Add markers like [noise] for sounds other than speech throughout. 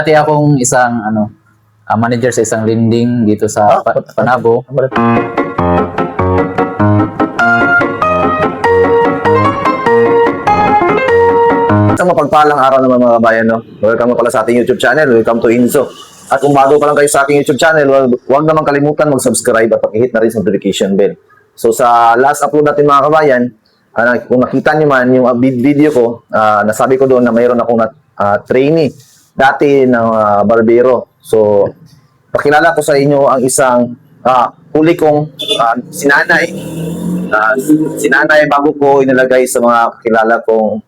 Dati akong isang ano, ah, manager sa isang lending dito sa Ah, Pa- Panabo. Isang mapagpalang araw naman mga kabayan, no? Welcome pala sa ating YouTube channel. Welcome to Inzo. At kung bago pa lang kayo sa aking YouTube channel, huwag, huwag naman kalimutan mag-subscribe at pag-hit na rin sa notification bell. So sa last upload natin mga kabayan, ah, kung nakita niyo man yung vid- video ko, ah, nasabi ko doon na mayroon akong na, ah, trainee dati ng ah, barbero. So pakilala ko sa inyo ang isang ah, huli kong ah, sinanay. Ah, sinanay bago ko inilagay sa mga kilala kong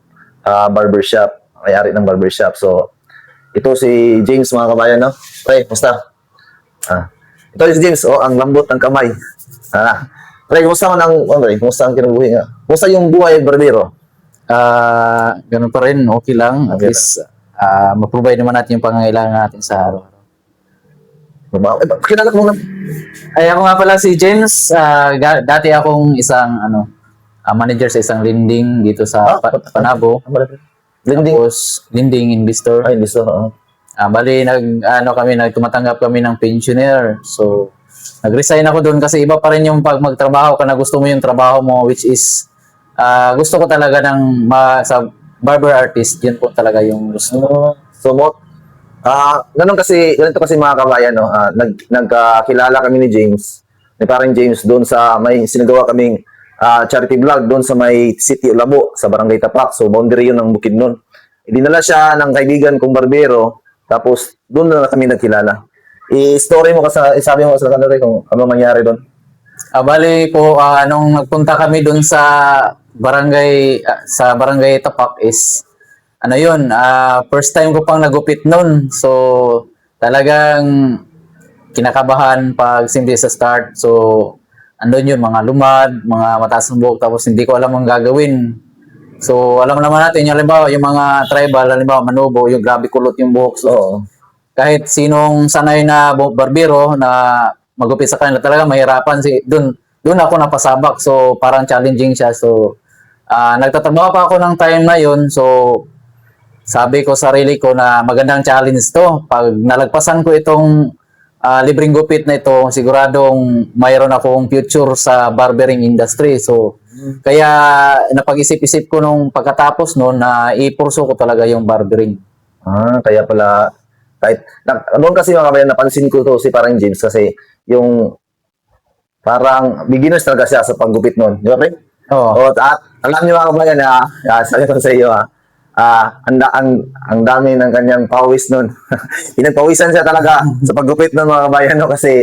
ah, barbershop, may-ari ng barbershop. So, ito si James mga kabayan, no? Pre, musta? Ah. Ito si James, oh, ang lambot ng kamay. Ah. Pre, kumusta man ang, oh, pre, kumusta ang kinabuhi nga? Kumusta yung buhay barbero? Ah, ganun pa rin, okay lang. At Okay least, ah, ma-provide naman natin yung pangangailangan natin sa araw-araw. Eh, ba- kilala ko muna. Ay, ako nga pala si James. Ga- dati akong isang ano, ah, manager sa isang lending dito sa Ah, Pa- Panabo. Lending. Tapos, lending investor. Ay, listo. oo. Ah, bali nag ano kami nagtumatanggap kami ng pensioner. So nag-resign ako doon kasi iba pa rin yung pag magtrabaho ka na gusto mo yung trabaho mo which is ah, gusto ko talaga ng ma, sa barber artist, yun po talaga yung gusto. mo, ah, ganun kasi, ganito kasi mga kabayan, no? Ah, nag, nagkakilala kami ni James, ni parang James, doon sa, may sinagawa kaming ah, charity vlog doon sa may City Labo, sa Barangay Tapak. So, boundary yun ng Bukidnon. Dinala siya ng kaibigan kong barbero, tapos doon na kami nagkilala. I-story mo kasi, sabi mo sa kanila kung ano mangyari doon. Ah, bali po ah, nung nagpunta kami doon sa barangay ah, sa barangay Tapak is ano yun, ah, first time ko pang nagupit noon. So talagang kinakabahan pag hindi sa start. So andun yun, mga lumad, mga mataas ng buhok, tapos hindi ko alam ang gagawin. So alam naman natin, yung halimbawa, yung mga tribal, halimbawa manubo, yung grabe kulot yung buhok. So Oo. kahit sinong sanay na barbero na magupit sa kanila talaga mahirapan si doon doon ako napasabak so parang challenging siya so ah nagtatrabaho pa ako ng time na yun. So sabi ko sa sarili ko na magandang challenge to. Pag nalagpasan ko itong ah, libreng gupit na ito siguradong mayroon akong future sa barbering industry. So kaya napag-isip-isip ko nung pagkatapos noon na ipurso ko talaga yung barbering. Ah, kaya pala kahit na, noon kasi mga kabayan napansin ko to si parang James kasi yung parang beginners talaga siya sa paggupit noon. Di ba, pre? Oh at alam niyo mga kabayan na ah, sabi ko sa iyo ah, ah, ang, ang, ang dami ng kanyang pawis noon. [laughs] Pinagpawisan siya talaga sa paggupit ng mga kabayan no kasi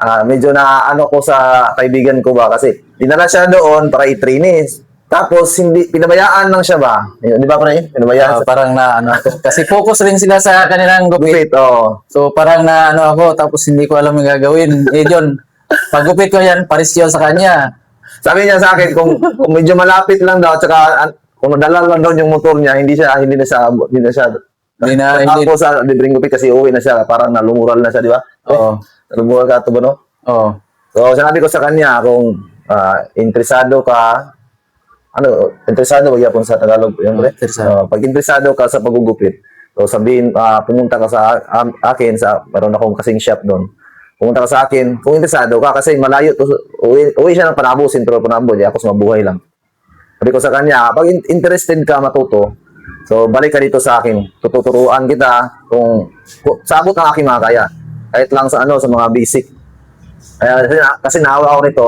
ah, medyo na ano ko sa kaibigan ko ba kasi dinala siya doon para i-training. Tapos hindi pinabayaan lang siya ba? Di ba pre? Pinabayaan sa parang na ano ako. Kasi focus rin sila sa kanilang gupit. Oh. So parang na ano ako tapos hindi ko alam yung gagawin. Eh yun, pag gupit ko yan, paris yun sa kanya. Sabi niya sa akin kung, kung medyo malapit lang daw at saka an- kung nadala lang daw yung motor niya, hindi siya hindi na siya hindi na siya Hindi na- hindi- Ako sa libreng gupit kasi uwi na siya, parang nalumural na siya, di ba? Oo. Nalumural ka to ba, no? Oh. So, sinabi ko sa kanya kung ah, interesado ka, ano, interesado ba yapon sa Tagalog yung pre? Interesado. Oh, pag interesado ka sa pagugupit, so sabihin, ah, pumunta ka sa am- akin, sa, meron akong kasing shop doon. Pumunta ka sa akin, kung interesado ka, kasi malayo, to, uwi, uwi siya ng Panabo, sentro Panabo, di ako mabuhay lang. Sabi ko sa kanya, pag in- interested ka matuto, so balik ka dito sa akin. Tututuruan kita kung, kung sabot ang aking makakaya. Kahit lang sa ano, sa mga basic. Kaya kasi, na- kasi naawa ako nito.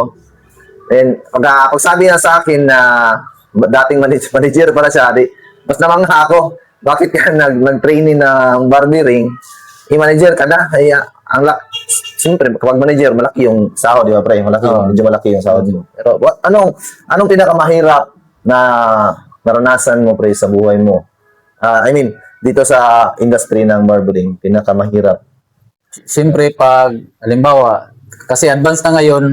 And pag, pag sabi niya sa akin na dating manager, [laughs] manager pala siya, di, mas namangha ako, bakit ka nag, nag-training ng barbering, i-manager ka na, ay, ah, ang Siyempre, kapag manager, malaki yung sahod, di ba, pre? Malaki, Oo. medyo malaki yung sahod mo. Pero, what, anong, anong pinakamahirap na naranasan mo, pre, sa buhay mo? Ah, I mean, dito sa industry ng barbering, pinakamahirap. Siyempre pag halimbawa kasi advance na ngayon,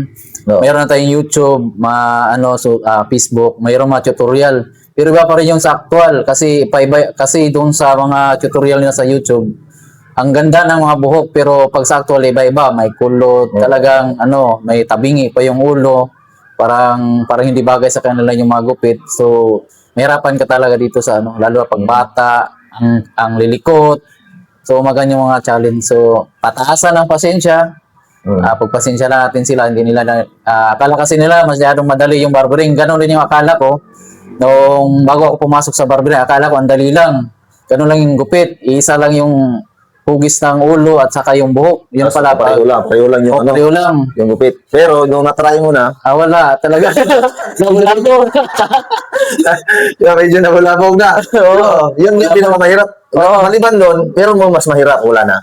No. mayroon na tayong YouTube, ma ano so ah, Facebook, mayroon mga tutorial. Pero iba pa rin yung sa actual kasi paiba, kasi doon sa mga tutorial nila sa YouTube, ang ganda ng mga buhok pero pag sa actual iba-iba, may kulot, talagang ano, may tabingi pa yung ulo, parang parang hindi bagay sa kanila yung mga gupit. So, mahirapan ka talaga dito sa ano, lalo pag bata, ang ang lilikot, So, magan yung mga challenge. So, pataasan ng pasensya. Mm. Ah, pagpasensya natin sila, hindi nila na, ah, akala kasi nila masyadong madali yung barbering. Ganon din yung akala ko. Nung bago ako pumasok sa barbering, akala ko ang dali lang. Ganon lang yung gupit. Isa lang yung hugis ng ulo at saka yung buhok. Yun pala pa. pareho lang, pareho lang yung Oh, ano, pareho lang. yung gupit. Pero nung natry mo na, Ah, wala. Talaga. [laughs] Nabulabo. yung medyo nabulabog na. Oo. Yun yung pinakamahirap. Maliban doon, pero mo mas mahirap, wala na.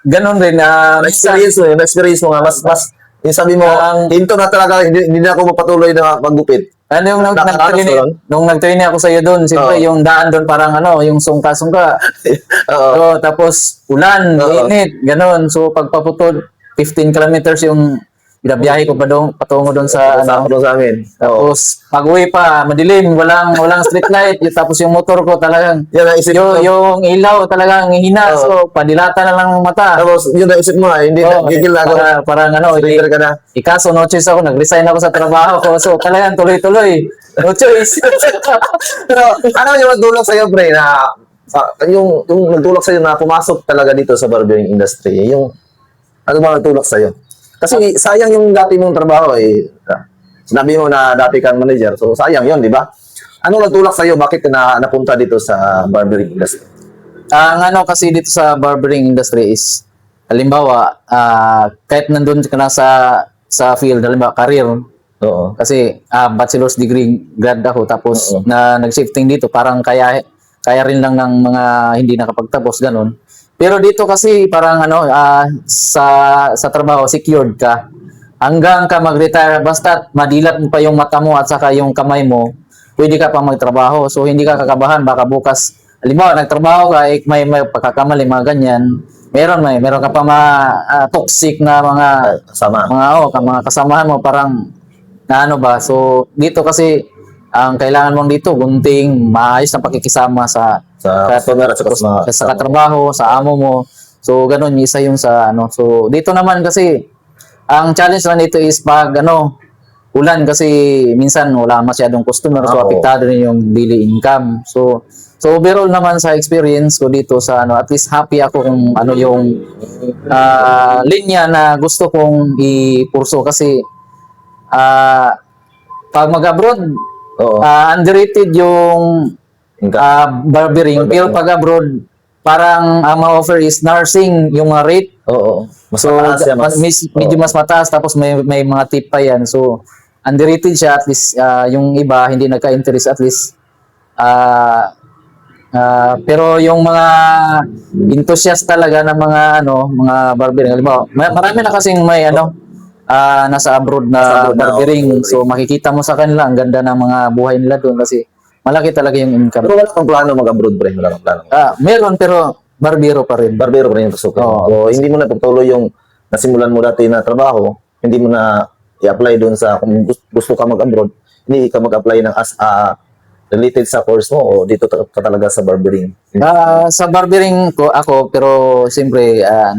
Ganon rin. ah, minsan, Na-experience mo, yung experience mo nga, mas, mas, yung sabi mo, Ang- hinto na talaga, hindi, hindi na ako mapatuloy na maggupit. Ano yung nag, nag-training, doon? nung nag-training ako sa iyo doon, siyempre Oo. yung daan doon parang ano, yung sungka-sungka. [laughs] Oo. So, tapos ulan, Oo. init, ganun. So pagpaputol, 15 kilometers yung binabiyahe ko pa doon, patungo doon sa ano. ano sa amin. Oo. Tapos pag-uwi pa, madilim, walang walang street light. Yung- [laughs] tapos yung motor ko talagang Yan ang isip yung, mo. yung ilaw talagang hina. Oo. So padilata na lang ng mata. Tapos, yun ang isip mo, ah, hindi na, Oo, gigil na ako. para, parang ano, Trigger ka na. Ikaso, no choice ako. Nag-resign ako sa trabaho ko. So, talagang tuloy-tuloy. No choice. [laughs] Pero, ano yung nagdulog sa'yo, pre, na ah, yung, yung nagdulog sa'yo na pumasok talaga dito sa barbering industry, yung, ano ba nagdulog sa'yo? Kasi sayang yung dati mong trabaho eh. Sinabi mo na dati kang manager, so sayang yun, di ba? Ano nagtulak sa'yo? Bakit na napunta dito sa barbering industry? Ang ano kasi dito sa barbering industry is, halimbawa, ah, kahit nandun ka na sa sa field, halimbawa, career, Oo. kasi ah, bachelor's degree grad ako, tapos Oo. na nag-shifting dito, parang kaya kaya rin lang ng mga hindi nakapagtapos, ganun. Pero dito kasi parang ano, ah, sa sa trabaho, secured ka. Hanggang ka mag-retire, basta madilat mo pa yung mata mo at saka yung kamay mo, pwede ka pa magtrabaho. So, hindi ka kakabahan. Baka bukas, halimbawa, nagtrabaho ka, eh, may, may pagkakamali, mga ganyan. Meron may, meron ka pa mga ah, toxic na mga Sama. mga oh, mga kasamahan mo parang na ano ba. So dito kasi ang kailangan mong dito gunting, maayos na pakikisama sa Sa saka sa mga sa katrabaho, sa amo mo. So ganun isa yung sa ano. So dito naman kasi ang challenge lang dito is pag ano ulan kasi minsan wala masyadong customer so oo. apektado rin yung daily income. So so overall naman sa experience ko dito sa ano at least happy ako kung ano yung ah, linya na gusto kong ipurso kasi ah pag mag-abroad Oo. ah, underrated yung Inka- ah, barbering pero pag abroad parang ang ma-offer is nursing yung mga rate Oo. Mas So, mataas siya, mas, mas, medyo mas mataas tapos may may mga tip pa yan. So, underrated siya at least ah, yung iba hindi nagka-interest at least ah ah, pero yung mga enthusiast talaga ng mga ano, mga barbering. Halimbawa, marami na kasing may ano ah, nasa abroad Nasa na barbering. oo. So, makikita mo sa kanila ang ganda ng mga buhay nila doon kasi malaki talaga yung income. Pero wala kang plano mag-abroad, pre. Wala kang plano. Ah, meron pero barbero pa rin. Barbero pa rin yung gusto ko. Oo. So, hindi mo na pagtuloy yung nasimulan mo dati na trabaho, hindi mo na i-apply doon sa kung gus- gusto ka mag-abroad, hindi ka mag-apply ng as a related sa course mo o dito ka talaga sa barbering. Ah, sa barbering ko ako pero siyempre ah,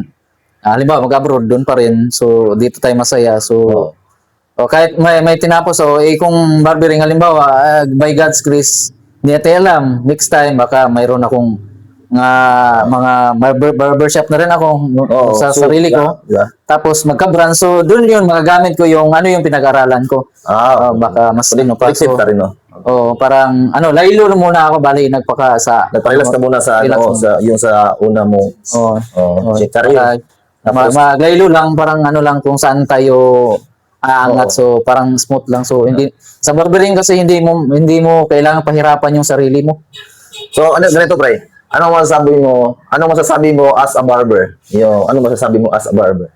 ah, halimbawa mag-abroad doon pa rin. So dito tayo masaya. So o kahit may may tinapos so eh kung barbering halimbawa ah, by God's grace hindi natin alam next time baka mayroon akong nga mga barber, barbershop na rin ako Oo, sa so, sarili ko. yeah, yeah. Tapos magka-brand. So doon yun magagamit ko yung ano yung pinag-aralan ko. Ah, Ah, baka mas ano pa. So, rin, no? oh, parang ano, laylo na muna ako bali nagpaka sa Nagpakilas ka muna sa, ano, sa, yung sa una mo. Oh, Oh, Oh, check career. saka, ma- maglaylo lang parang ano lang kung saan tayo aangat so parang smooth lang so hindi sa barbering kasi hindi mo hindi mo kailangan pahirapan yung sarili mo. So, ano, ganito, pre. Ano masasabi mo, ano masasabi mo as a barber? Yung, ano masasabi mo as a barber?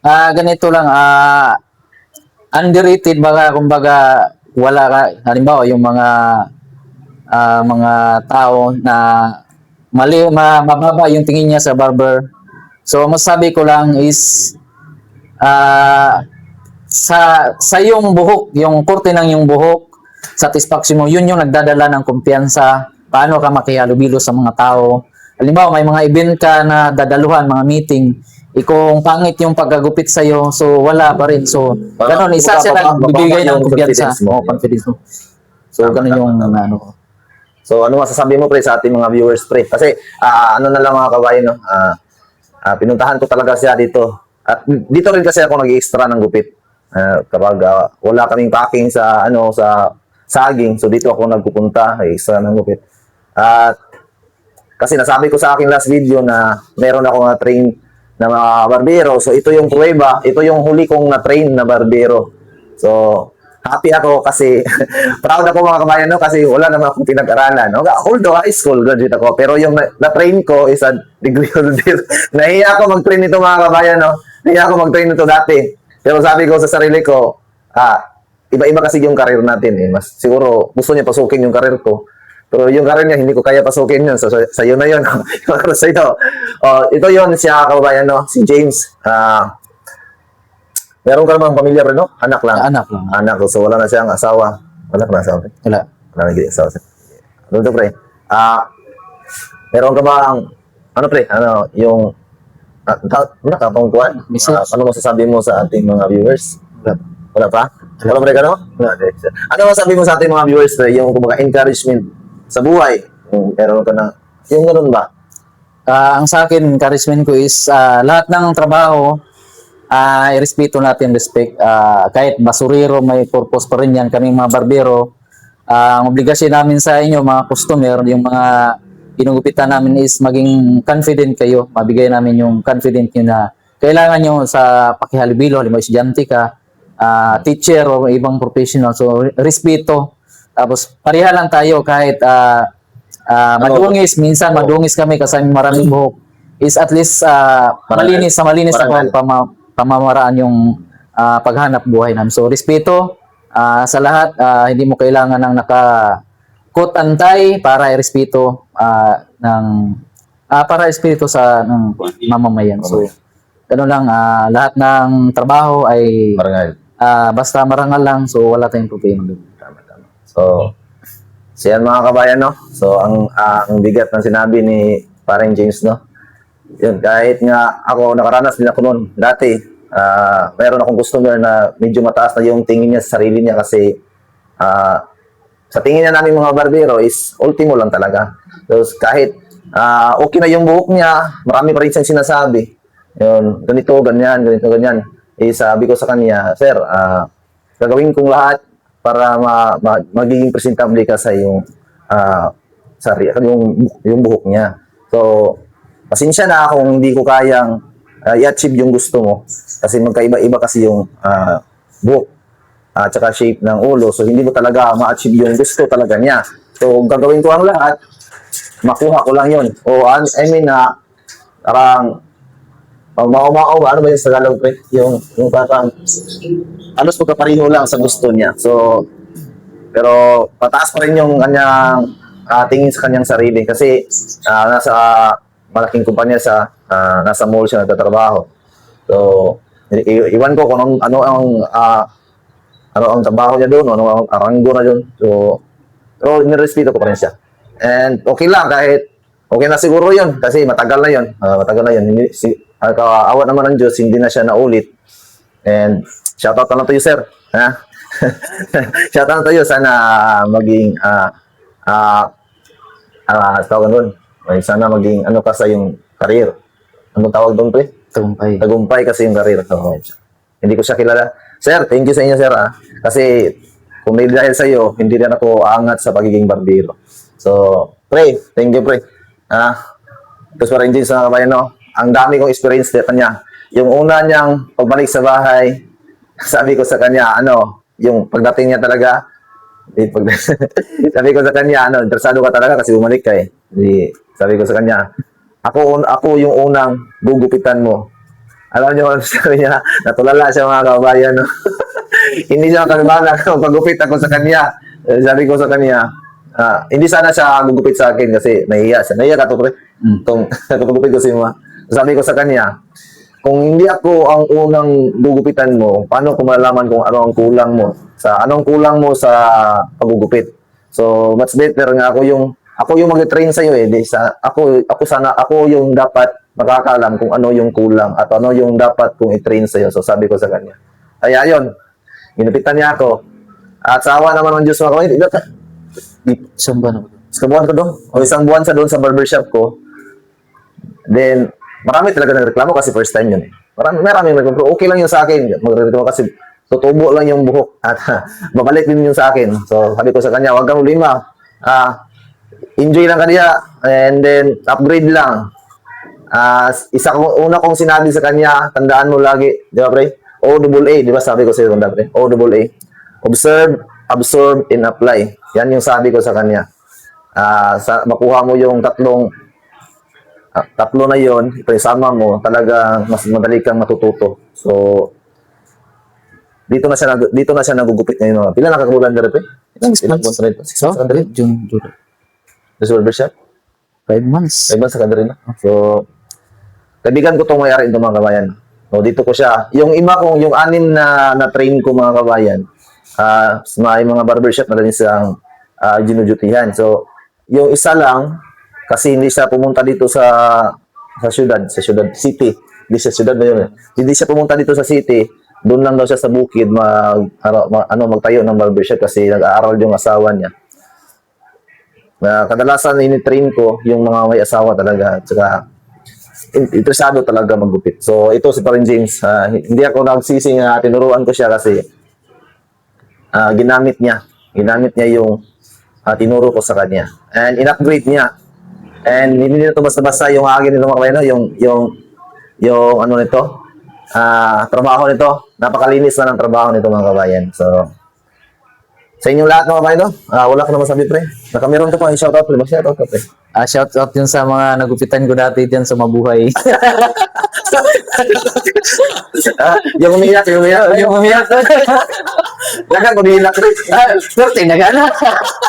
Ah ganito lang ah underrated baka kumbaga wala ka halimbawa yung mga ah, mga tao na mali ma, mababa yung tingin niya sa barber. So masabi ko lang is ah sa sa yung buhok, yung korte ng yung buhok, satisfaction mo, yun yung nagdadala ng kumpiyansa. Paano ka makihalubilo sa mga tao. Halimbawa, may mga event ka na dadaluhan, mga meeting. Kung pangit yung paggagupit sa'yo, so wala pa rin. So, ganun, isa siya lang bibigay ng kumpiyansa. mo. Confidence mo. So, ganun yung ano ko. So, ano masasabi mo, pre, sa ating mga viewers, pre? Kasi, ah, ano na lang mga kabayan, no? Ah, ah, pinuntahan ko talaga siya dito. At dito rin kasi ako nag-extra ng gupit. Ah, kapag ah, wala kaming packing sa, ano, sa saging, so dito ako nagpupunta, extra ng gupit. At, kasi nasabi ko sa aking last video na meron ako na train na mga barbero. So ito yung prueba, ito yung huli kong na-train na barbero. So happy ako kasi [laughs] proud ako mga kabayan no kasi wala naman akong pinag-aralan. No? Although high school graduate ako, pero yung na- na-train ko is a degree holder. [laughs] Nahiya ako mag-train nito mga kabayan no. Nahiya ako mag-train nito dati. Pero sabi ko sa sarili ko, ah, iba-iba kasi yung career natin eh. Mas siguro gusto niya pasukin yung career ko. Pero yung karir niya, hindi ko kaya pasukin yun. So, sa, sa iyo na yun. [laughs] Sa iyo. Oh, ito yun, siya kababayan, no? Si James. Ah, meron ka namang pamilya rin, no? Anak lang. Anak lang. Anak. So, wala na siyang asawa. Wala na asawa. Wala. Wala na naging asawa. Ano to, pre? Ah, meron ka bang, ano, pre? Ano, yung, ah, ta- wala ka pang kuhan? Message. Ah, ano masasabi mo sa ating mga viewers? Wala. Wala pa? Wala rin ka, no? Wala. Ano masabi mo sa ating mga viewers, pre? Yung kumbaga encouragement sa buhay. Yung meron ka na, yung ganun ba? Ah, ang sa akin, encouragement ko is ah, lahat ng trabaho, ah irespeto natin, respect. Ah, kahit basurero, may purpose pa rin yan. Kaming mga barbero, ah, ang obligasyon namin sa inyo, mga customer, yung mga inugupitan namin is maging confident kayo. Mabigay namin yung confident nyo na kailangan nyo sa pakihalibilo, halimbawa estudyante ka, ah, teacher o ibang professional. So, respeto. Tapos, pareha lang tayo kahit ah, ah, madungis, minsan madungis kami kasi maraming buhok. Is at least ah, malinis sa malinis na Marangal. Pama- pamamaraan yung ah, paghanap buhay namin. So, respeto ah, sa lahat. ah, hindi mo kailangan ng naka coat antay para irespeto ah, ng ah, para irespeto sa ng mamamayan. So, ganun lang ah, lahat ng trabaho ay Marangal. ah, basta marangal lang so wala tayong problema. Tama, tama. So, so yan mga kabayan, no? So, ang, ah, ang bigat ng sinabi ni parang James, no? Yun, kahit nga ako nakaranas din ako noon dati, ah meron akong customer na medyo mataas na yung tingin niya sa sarili niya kasi ah sa tingin niya namin mga barbero is ultimo lang talaga. So, kahit ah okay na yung buhok niya, marami pa rin siyang sinasabi. Yun, ganito, ganyan, ganito, ganyan. Eh, sabi ko sa kanya, Sir, ah gagawin kong lahat para ma, ma- magiging presentable ka sa yung ah sa yung yung buhok niya. So, pasensya na kung hindi ko kayang ah, i-achieve yung gusto mo kasi magkaiba-iba kasi yung ah, buhok at saka shape ng ulo. So, hindi mo talaga ma-achieve yung gusto talaga niya. So, gagawin ko ang lahat, makuha ko lang yun. O, I mean, na parang, pag maumao, ano ba yung sa Tagalog, pre? Yung, yung parang, alos pagkapareho lang sa gusto niya. So, pero pataas pa rin yung kanyang ah, tingin sa kanyang sarili kasi ah, nasa malaking kumpanya sa nasa mall siya nagtatrabaho. So, iwan ko kung ano ang ah, ano ang trabaho niya doon, ano ang aranggo na doon. So, pero nirespeto ko pa rin siya. And okay lang kahit okay na siguro yun kasi matagal na yun. Ah, matagal na yun. Hindi, si, uh, kaawat naman ng Diyos, hindi na siya naulit. And shoutout na lang to you, sir. Ha? [laughs] shoutout to you. Sana maging ah ah ah tawag doon. Ay, sana maging ano ka sa yung career. Anong tawag doon, pre? Tagumpay. Tagumpay kasi yung career. So, hindi ko siya kilala. Sir, thank you sa inyo, sir. Ah. Kasi kung may dahil sa iyo, hindi rin ako aangat sa pagiging barbero. So, pre, thank you, pre. Ah, tapos pa rin din sa kabayan, no? Ang dami kong experience sa kanya. Yung una niyang pagbalik sa bahay, [laughs] sabi ko sa kanya, ano, yung pagdating niya talaga, eh, [laughs] pag, sabi ko sa kanya, ano, interesado ka talaga kasi bumalik ka eh. Di, sabi ko sa kanya, ako, ako yung unang gugupitan mo. Alam niyo, [laughs] sabi niya, natulala siya mga kabayan, no? [laughs] hindi siya kalmana kung [laughs] pagupit ako sa kanya. Eh, Sabi ko sa kanya, ah, hindi sana siya gugupit sa akin kasi nahiya siya. Nahiya ka to, pre. Mm. Tong, pagupit ko sa mga. Sabi ko sa kanya, kung hindi ako ang unang gugupitan mo, paano ko malalaman kung ano ang kulang mo? Sa anong kulang mo sa pagugupit? So, much better nga ako yung ako yung mag-train sa iyo eh. Di sa ako ako sana ako yung dapat makakaalam kung ano yung kulang at ano yung dapat kong i-train sa iyo. So, sabi ko sa kanya. Kaya yun, ginupitan niya ako. At sa awa naman ng Diyos mga kamay, Saan ba na? Isang buwan ko doon. O isang buwan sa doon sa barbershop ko. Then, marami talaga nagreklamo kasi first time yun eh. Marami, marami nagreklamo. Okay lang yun sa akin. Magreklamo kasi tutubo lang yung buhok at [laughs] babalik din yun sa akin. So, sabi ko sa kanya, huwag kang lima. Ah, enjoy lang kanya and then upgrade lang. Ah, isa kong una kong sinabi sa kanya, tandaan mo lagi, di ba pre? O double A, di ba sabi ko sa iyo pre? O double A. Observe, absorb, and apply. Yan yung sabi ko sa kanya. Ah, sa makuha mo yung tatlong ah, tatlo na yon, isama mo, talaga mas madali kang matututo. So, dito na siya dito na siya nagugupit ngayon. Pila nakakabulan na rin, pre? Six Ilang months. buwan na rin? Six So, months na rin? June, July. Sa barbershop? Five months. May sa kanila rin. So, kaibigan ko itong mayari itong mga kabayan. So, dito ko siya. Yung ima kong, yung anim na na-train ko mga kabayan, ah may mga barbershop na rin siyang uh, ginudutihan. So, yung isa lang, kasi hindi siya pumunta dito sa sa syudad, sa syudad city. Hindi siya syudad na yun. Hindi siya pumunta dito sa city. Doon lang daw siya sa bukid mag, ano, ma- ano, magtayo ng barbershop kasi nag-aaral yung asawa niya na kadalasan ini-train ko yung mga may asawa talaga at saka in- interesado talaga maggupit. So ito si Parin James, ah, hindi ako nagsisi na tinuruan ko siya kasi ah, ginamit niya. Ginamit niya yung ah, tinuro ko sa kanya. And in-upgrade niya. And hindi nito basta-basta yung akin nito mga kabayan, yung yung yung ano nito, ah trabaho nito, napakalinis na ng trabaho nito mga kabayan. So sa inyong lahat mga kabayan, no? Ah, wala ko naman sabi pre. Nakameron ka pa, i-shoutout pre. Mag-shoutout ka pre. Ah, shout out yun sa mga nagupitan ko dati dyan sa Mabuhay. [laughs] ah, yung umiyak, yung umiyak. yung umiyak. [laughs] Lagan ko nilak pre. ah, tinagana.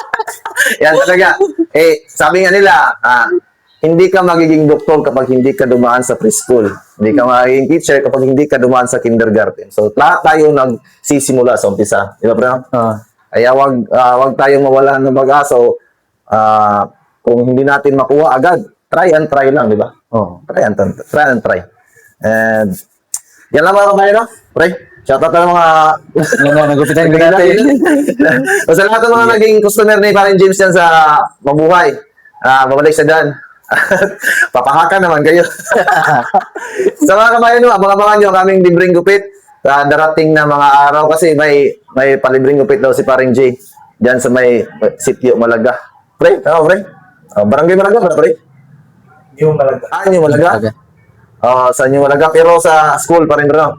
[laughs] Yan talaga. Eh, sabi nga nila, ah, hindi ka magiging doktor kapag hindi ka dumaan sa preschool. Hindi ka magiging teacher kapag hindi ka dumaan sa kindergarten. So, lahat tayo nagsisimula sa umpisa. Di ba, pre? Ah, Kaya wag, ah, wag tayong mawalan ng mag-asa. So, ah, kung hindi natin makuha agad, try and try lang, di ba? oh. Try and try and try. And, yan lang mga kabayan, no? Pre, shoutout na mga mga nagupitan [laughs] ko dati. o sa lahat ng mga naging customer ni Parin James yan sa mabuhay, ah babalik sa dyan. [laughs] Papahaka naman kayo. [laughs] sa mga kabayan nyo, abangan nyo ang aming libreng gupit sa darating na mga araw kasi may may palibreng gupit daw si Paring J dyan sa may sitio Malaga. Pre, ano pre? Oh, barangay Malaga ba, pre? Yung malaga. Ah, yung Malaga? Okay. Oh, sa New Malaga pero sa school pa rin bro.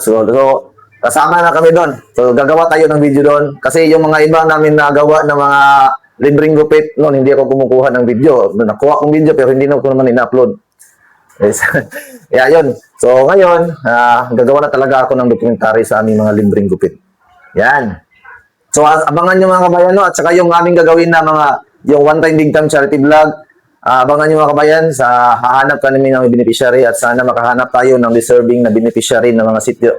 So, so, kasama na kami doon. So, gagawa tayo ng video doon. Kasi yung mga iba namin nagawa ng mga libreng gupit, noon hindi ako kumukuha ng video. Nakuha kong video pero hindi na ko naman ina-upload. [laughs] Yeah, yun. So, ngayon, ah, gagawa na talaga ako ng documentary sa aming mga libreng gupit. Yan. So, abangan nyo mga kabayan, no? at saka yung aming gagawin na mga, yung one time big time charity vlog, Ah, abangan nyo mga kabayan, sa hahanap ka namin ng beneficiary at sana makahanap tayo ng deserving na beneficiary ng mga sityo.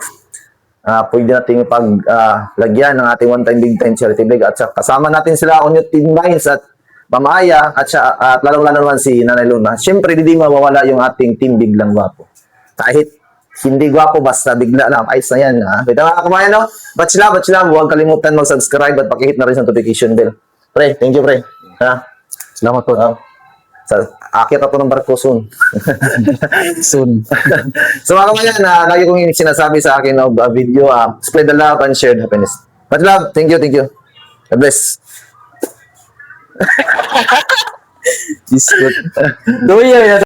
Ah, pwede nating pag ah, lagyan ng ating one time big time charity vlog at sa, kasama natin sila on yung team lines at Mamaya at, siya, at lalong-lalo naman si Nanay Luna. Siyempre, hindi mawawala yung ating team biglang gwapo. Kahit hindi gwapo, basta bigla lang. Ayos na yan. Ha? Kita mga kabayan, no? Batch lang, batch lang. Huwag kalimutan mag-subscribe at pakihit na rin sa notification bell. Pre, thank you, pre. Ha? Salamat po. Ah, sa akit ako ng barko soon. [laughs] Soon. [laughs] so mga kabayan, na lagi kong sinasabi sa akin of video, uh, spread the love and share the happiness. Much love. Thank you, thank you. God bless. Is good. Tuloy yan.